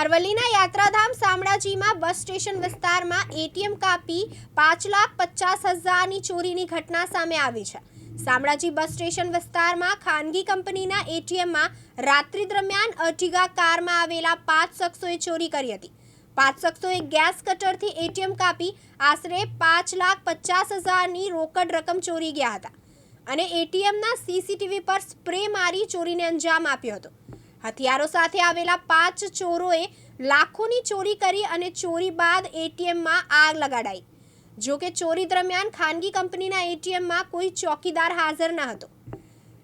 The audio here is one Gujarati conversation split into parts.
અરવલ્લીના યાત્રાધામ શામળાજીમાં બસ સ્ટેશન વિસ્તારમાં એટીએમ કાપી પાંચ લાખ પચાસ હજારની ચોરીની ઘટના સામે આવી છે. શામળાજી બસ સ્ટેશન વિસ્તારમાં ખાનગી કંપનીના એટીએમમાં રાત્રિ દરમિયાન અર્ટિગા કારમાં આવેલા પાંચ શખ્સોએ ચોરી કરી હતી. પાંચ શખ્સોએ ગેસ કટરથી એટીએમ કાપી આશરે પાંચ લાખ પચાસ હજારની રોકડ રકમ ચોરી ગયા હતા. અને એટીએમના સીસીટીવી પર સ્પ્રે મારી ચોરીને અંજામ આપ્યો હતો. હથિયારો સાથે આવેલા પાંચ ચોરોએ લાખોની ચોરી કરી અને ચોરી બાદ એટીએમમાં આગ લગાડાઈ. જો કે ચોરી દરમિયાન ખાનગી કંપનીના એટીએમમાં કોઈ ચોકીદાર હાજર ન હતો.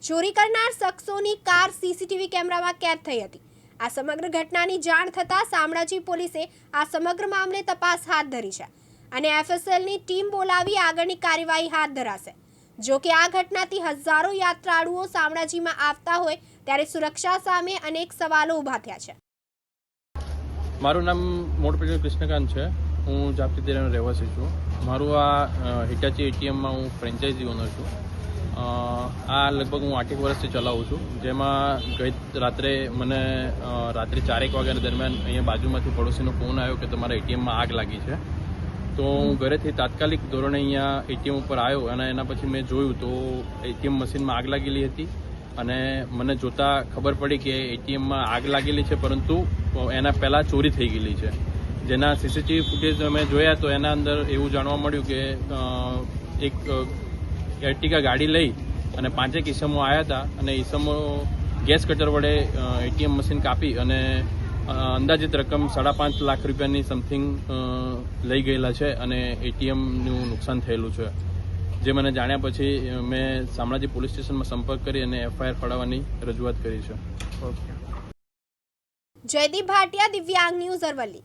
ચોરી કરનાર શખ્સોની કાર સીસીટીવી કેમેરામાં કેદ થઈ હતી. આ સમગ્ર ઘટનાની જાણ થતાં શામળાજી પોલીસે આ સમગ્ર મામલે તપાસ હાથ ધરી છે અને એફએસએલની ટીમ બોલાવી આગળની કાર્યવાહી હાથ ધરાશે. જો કે આ ઘટનાથી હજારો યાત્રાળુઓ શામળાજીમાં આવતા હોય ત્યારે સુરક્ષા સામે અનેક સવાલો ઊભા થયા છે. મારું નામ મોટપેટી કૃષ્ણકાંત છે. હું જાપતી દેરાનો રહેવાસી છું. મારું આ હિટાચી એટીએમમાં હું ફ્રેન્ચાઇઝી ઓનર છું. આ લગભગ હું આઠેક વર્ષથી ચલાવું છું. જેમાં ગઈ રાત્રે મને રાત્રે ચારેક વાગ્યા દરમિયાન અહીંયા બાજુમાંથી પડોશીનો ફોન આવ્યો કે તમારા એટીએમમાં આગ લાગી છે. તો હું ઘરેથી તાત્કાલિક ધોરણે અહીંયા એટીએમ ઉપર આવ્યો અને એના પછી મેં જોયું તો એટીએમ મશીનમાં આગ લાગેલી હતી. અને મને જોતા ખબર પડી કે એટીએમમાં આગ લાગેલી છે, પરંતુ એના પહેલાં ચોરી થઈ ગયેલી છે. જેના સીસીટીવી ફૂટેજ અમે જોયા તો એના અંદર એવું જાણવા મળ્યું કે એક એર્ટિગા ગાડી લઈ અને પાંચેક ઈસમો આવ્યા હતા અને ઈસમો ગેસ કટર વડે એટીએમ મશીન કાપી અને અંદાજિત રકમ સાડા પાંચ લાખ રૂપિયાની સમથિંગ લઈ ગયેલા છે અને એટીએમનું નુકસાન થયેલું છે. જે મને જાણ્યા પછી મેં શામળાજી પોલીસ સ્ટેશનમાં સંપર્ક કરી અને એફઆઈઆર ફાળવવાની રજૂઆત કરી છે. જયદીપ ભાટિયા, દિવ્યાંગ ન્યૂઝ અરવલ્લી.